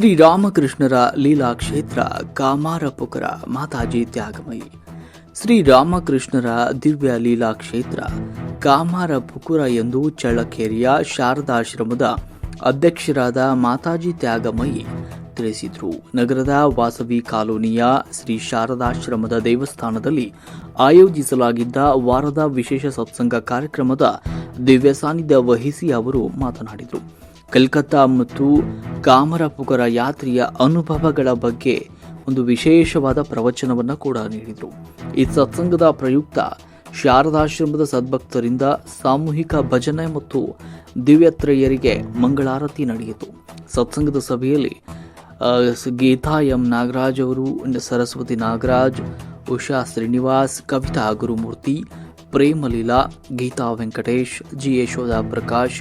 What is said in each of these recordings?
ಶ್ರೀರಾಮಕೃಷ್ಣರ ಲೀಲಾ ಕ್ಷೇತ್ರ ಕಾಮಾರಪುಕರ ಮಾತಾಜಿ ತ್ಯಾಗಮಯಿ. ಶ್ರೀರಾಮಕೃಷ್ಣರ ದಿವ್ಯ ಲೀಲಾ ಕ್ಷೇತ್ರ ಕಾಮಾರಪುಕುರ ಎಂದು ಚಳ್ಳಕೇರಿಯ ಶಾರದಾಶ್ರಮದ ಅಧ್ಯಕ್ಷರಾದ ಮಾತಾಜಿ ತ್ಯಾಗಮಯಿ ತಿಳಿಸಿದರು. ನಗರದ ವಾಸವಿ ಕಾಲೋನಿಯ ಶ್ರೀ ಶಾರದಾಶ್ರಮದ ದೇವಸ್ಥಾನದಲ್ಲಿ ಆಯೋಜಿಸಲಾಗಿದ್ದ ವಾರದ ವಿಶೇಷ ಸತ್ಸಂಗ ಕಾರ್ಯಕ್ರಮದ ದಿವ್ಯ ಸಾನ್ನಿಧ್ಯ ವಹಿಸಿ ಅವರು ಮಾತನಾಡಿದರು. ಕಲ್ಕತ್ತಾ ಮತ್ತು ಕಾಮರಪುಗರ ಯಾತ್ರೆಯ ಅನುಭವಗಳ ಬಗ್ಗೆ ಒಂದು ವಿಶೇಷವಾದ ಪ್ರವಚನವನ್ನು ಕೂಡ ನೀಡಿದರು. ಈ ಸತ್ಸಂಗದ ಪ್ರಯುಕ್ತ ಶಾರದಾಶ್ರಮದ ಸದ್ಭಕ್ತರಿಂದ ಸಾಮೂಹಿಕ ಭಜನೆ ಮತ್ತು ದಿವ್ಯತ್ರಯರಿಗೆ ಮಂಗಳಾರತಿ ನಡೆಯಿತು. ಸತ್ಸಂಗದ ಸಭೆಯಲ್ಲಿ ಗೀತಾ ಎಂ ನಾಗರಾಜ್ ಅವರು, Saraswathi Nagaraj, Usha Srinivas, Kavitha Gurumurthy, Premaleela, Geetha Venkatesh, G Yashodha Prakash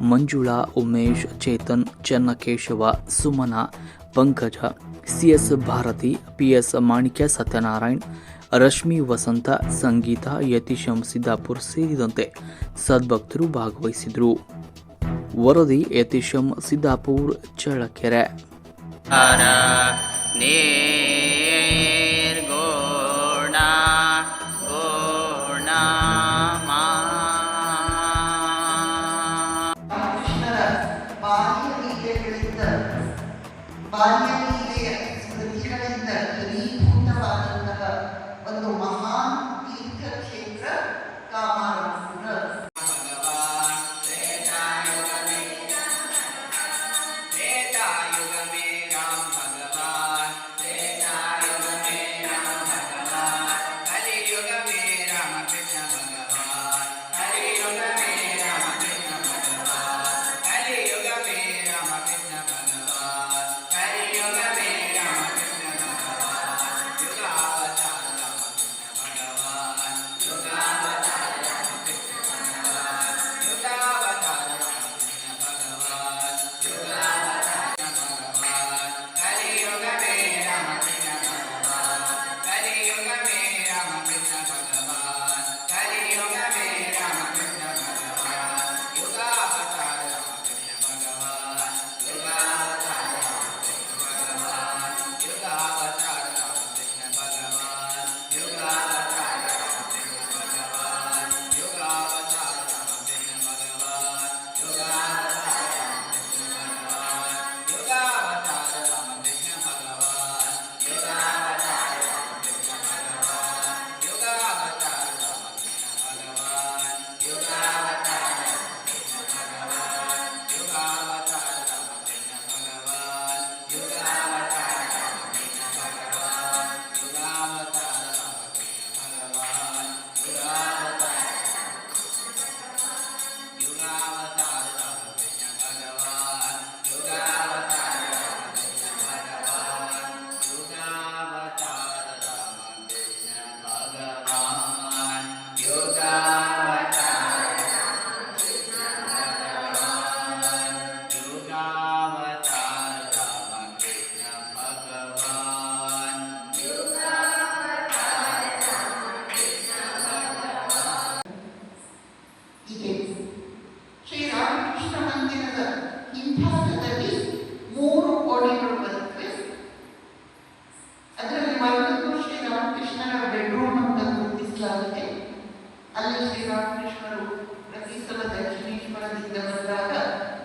Manjula, Umesh, Chetan, Channakeshava, Suman, Pankaja C S Bharathi P S Manikya, Satyanarayan, Rashmi ವಸಂತ, ಸಂಗೀತ, ಯತೀಶಂ ಸಿದ್ದಾಪುರ್ ಸೇರಿದಂತೆ ಸದ್ಭಕ್ತರು ಭಾಗವಹಿಸಿದರು. ವರದಿ, ಯತೀಶಂ ಸಿದ್ದಾಪುರ್, ಚಳ್ಳಕೆರೆ.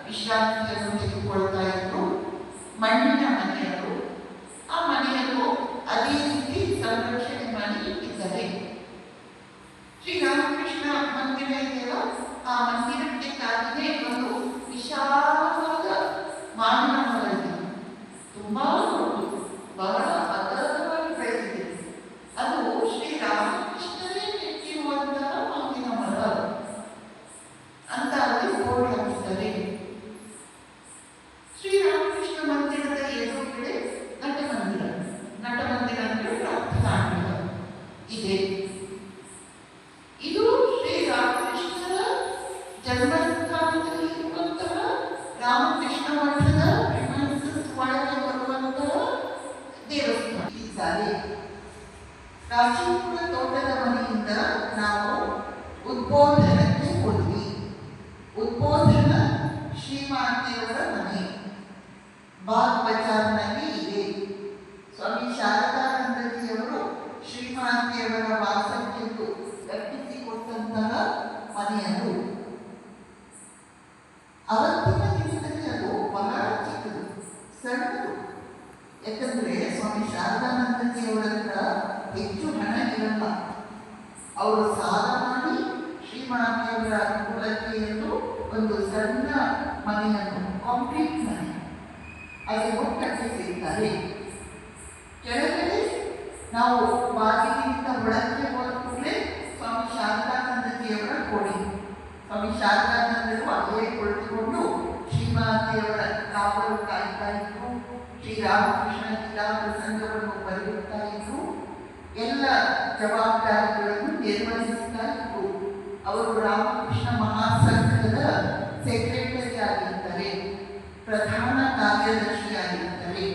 ವಿಶ್ರಾಂತಿಯನ್ನು ತೆಗೆದುಕೊಳ್ತಾ ಇದ್ರು. ಮಣ್ಣಿನ ಮನೆಯವರು, ಆ ಮನೆಯನ್ನು ಅದೇ ರೀತಿ ಸಂರಕ್ಷಣೆ ಮಾಡಿ ಇಟ್ಟಿದ್ದಾರೆ. ಶ್ರೀರಾಮಕೃಷ್ಣ ಮಂದಿರ ಇದೆಯಲ್ಲ? ಆ ಮಂದಿರಕ್ಕೆ ಕಾಲಿಗೆ ಒಂದು ವಿಶಾಲವಾದ ಮಾನವ ತುಂಬಾ ರಾಜೀಪುರ ತೋಟದ ಮನೆಯಿಂದ ನಾವು ಉದ್ಬೋಧನಕ್ಕೆ ಹೋದ್ವಿ ಉದ್ಬೋಧನ ಶ್ರೀಮಾತೆಯವರ ಮನೆ ಬಾಗ್ ಬಜಾರ್ನಲ್ಲಿ ಇರಲ್ಲ ಅವರು ಸಾಲ ಮಾಡಿ ಶ್ರೀಮಾತೆಯವರ ಅನುಕೂಲಕ್ಕೆ ಎಂದು ಒಂದು ಸಣ್ಣ ಮನೆಯನ್ನು ಕಾಂಕ್ರೀಟ್ ಮನೆ. ಅದನ್ನು ಕಟ್ಟಿಸಿದ್ದಾರೆ ಕೆಳಗಡೆ ನಾವು ಬಾಗಿಲಿನಿಂದ ಒಳಕ್ಕೆ ಹೋದ ಕೂಡಲೇ ಸ್ವಾಮಿ ಶಾರದಾನಂದಜಿಯವರ ಕೋಡಿ ಸ್ವಾಮಿ ಶಾರದಾನಂದರು ಅಲ್ಲೇ ಕುಳಿತುಕೊಂಡು ಶ್ರೀಮಾತೆಯವರ ಕಾವಲು ಕಾಯ್ತಾ ಇದ್ರು, ಶ್ರೀರಾಮಕೃಷ್ಣ ಲೀಲಾವರ ಪ್ರಸಂಗವನ್ನು ಬರೆಯುತ್ತಾ ಇದ್ರು. ಎಲ್ಲ ಜವಾಬ್ದಾರಿಗಳನ್ನು ನಿರ್ವಹಿಸ್ತಾ ಇದ್ರು ಅವರು ರಾಮಕೃಷ್ಣ ಮಹಾಸಂಘದ ಸೆಕ್ರೆಟರಿ ಆಗಿದ್ದಾರೆ, ಪ್ರಧಾನ ಕಾರ್ಯದರ್ಶಿಯಾಗಿರ್ತಾರೆ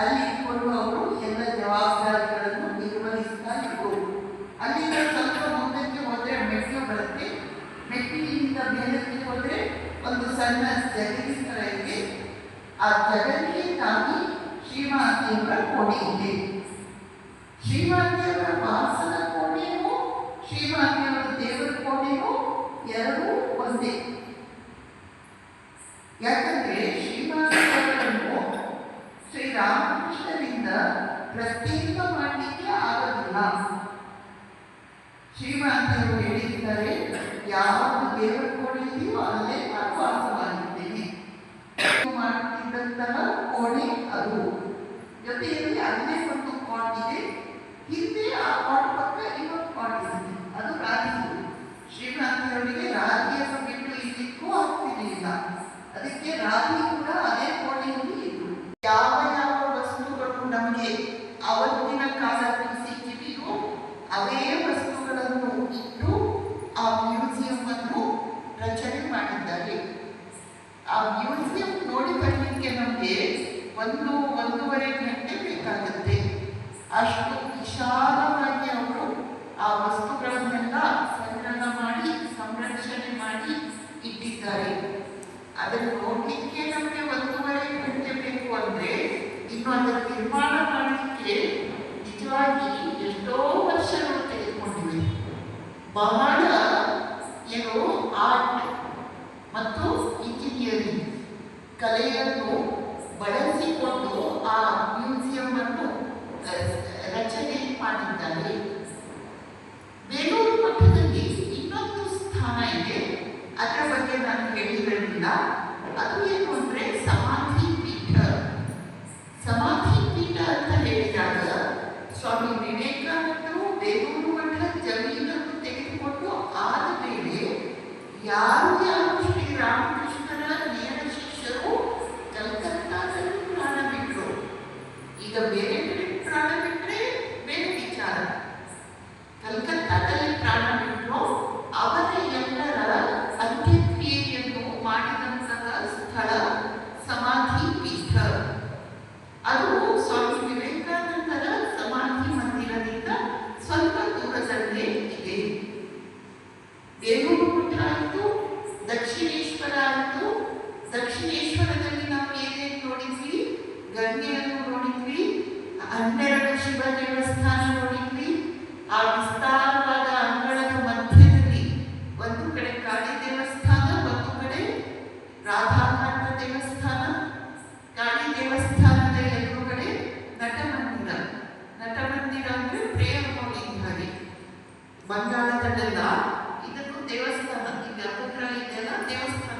ಅಲ್ಲಿ ಕೊಡುವ ಅವರು ಎಲ್ಲ ಜವಾಬ್ದಾರಿಗಳನ್ನು ನಿರ್ವಹಿಸ್ತಾ ಇದ್ದರು ಅಲ್ಲಿಂದ ಸ್ವಲ್ಪ ಮುಂದಕ್ಕೆ ಹೋದ್ರೆ ಮೆಟ್ಟಿಲು ಬರುತ್ತೆ. ಮೆಟ್ಟಿಲಿನಿಂದ ಮೇಲಕ್ಕೆ ಹೋದ್ರೆ ಒಂದು ಸಣ್ಣ ಜಗಲಿ ಥರ ಇದೆ. ಆ ಜಗಲಿಗೆ ತಾಗಿ ಶ್ರೀಮಾತಿಯವರ ಕೊಡಿ ಇದೆ. ಶ್ರೀಮಾತೆಯವರ ವಾಸದ ಕೋಣೆಯೂ ಶ್ರೀಮಾತೆಯವರ ದೇವರ ಕೋಣೆಯೂ ಎರಡೂ ಒಂದೇ. ಯಾಕಂದ್ರೆ ಶ್ರೀಮಾತೆಯವರನ್ನು ಶ್ರೀರಾಮಕೃಷ್ಣರಿಂದ ಪ್ರತ್ಯೇಕ ಮಾಡಲಿಕ್ಕೆ ಆಗೋದಿಲ್ಲ. ಶ್ರೀಮಾತೆಯವರು ಹೇಳಿದ್ದಾರೆ ಯಾವುದು ದೇವರ ಕೋಣೆ ಇದೆಯೋ ಅಲ್ಲೇ ನಾನು ವಾಸವಾಗಿದ್ದೇನೆ ಮಾಡುತ್ತಿದ್ದಂತಹ ಕೋಣೆ ಅದು ಜೊತೆಯಲ್ಲಿ ಅಲ್ಲೇ ಒಂದು ಕಾಟ್ ಇದೆ ಹಿಂದೆ ಆ ಕಾಟ್ ಪಕ್ಕ ಇನ್ನೊಂದು ಇದೆ ಅದು ರಾಗಿ ಶ್ರೀಕಾಂತಿಯವರಿಗೆ ರಾಗಿಯ ಬಿಟ್ಟು ಇಲ್ಲಿಕ್ಕೂ ಆಗ್ತಿರಲಿಲ್ಲ ಅದಕ್ಕೆ ರಾಧಿ ಕೂಡ ಅದೇ ಕೋಣೆಯಲ್ಲಿ ಇದ್ರು. ಯಾವ ಯಾವ ವಸ್ತುಗಳು ನಮಗೆ ಅವತ್ತಿನ ಕಾಲದಲ್ಲಿ ಸಿಕ್ಕಿದೆಯೋ ಅವೇ ವಸ್ತುಗಳನ್ನು ಇಟ್ಟು ಆ ಮ್ಯೂಸಿಯಂ ಅನ್ನು ರಚನೆ ಮಾಡಿದ್ದಾರೆ. ಆ ಮ್ಯೂಸಿಯಂ ನೋಡಿ ಬರಲಿಕ್ಕೆ ನಮಗೆ ಒಂದು ಒಂದೂವರೆ ಗಂಟೆ ಬೇಕಾಗುತ್ತೆ. ಅಷ್ಟು ವಿಶಾಲವಾಗಿ ಅವರು ಆ ವಸ್ತುಗಳನ್ನೆಲ್ಲ ಸಂಗ್ರಹ ಮಾಡಿ, ಸಂರಕ್ಷಣೆ ಮಾಡಿ ಇಟ್ಟಿದ್ದಾರೆ. ಅದನ್ನು ನೋಡಲಿಕ್ಕೆ ನಮಗೆ ಒಂದೂವರೆ ಗಂಟೆ ಬೇಕು ಅಂದರೆ ಇನ್ನು ಅದರ ನಿರ್ಮಾಣ ಮಾಡಲಿಕ್ಕೆ ನಿಜವಾಗಿ ಎಷ್ಟೋ ವರ್ಷಗಳು ತೆಗೆದುಕೊಂಡಿವೆ. ಬಹಳ ಯಾರು ಯಾರು ಶ್ರೀರಾಮಕೃಷ್ಣರ ದಕ್ಷಿಣೇಶ್ವರ ಅಂತೂ ದಕ್ಷಿಣೇಶ್ವರದಲ್ಲಿ ನಾವು ಏನೇನು ನೋಡಿದ್ವಿ? ಗಂಗೆಯನ್ನು ನೋಡಿದ್ವಿ, ಹನ್ನೆರಡು ಶಿವ ದೇವಸ್ಥಾನ ನೋಡಿದ್ವಿ. ಆ ವಿಸ್ತಾರವಾದ ಅಂಗಳದ ಮಧ್ಯದಲ್ಲಿ ಒಂದು ಕಡೆ ಕಾಳಿ ದೇವಸ್ಥಾನ, ಒಂದು ಕಡೆ ರಾಧಾಕಾಂತ ದೇವಸ್ಥಾನ. ಕಾಳಿ ದೇವಸ್ಥಾನದ ಎರಡು ಕಡೆ ನಟಮಂದಿರ. ನಟಮಂದಿರ ಅಂದರೆ ಪ್ರೇಮ ನೋಡಿದ ಬಂಗಾಳದಲ್ಲೆಲ್ಲ ಇದನ್ನು ದೇವಸ್ಥಾನ para entender a Deus,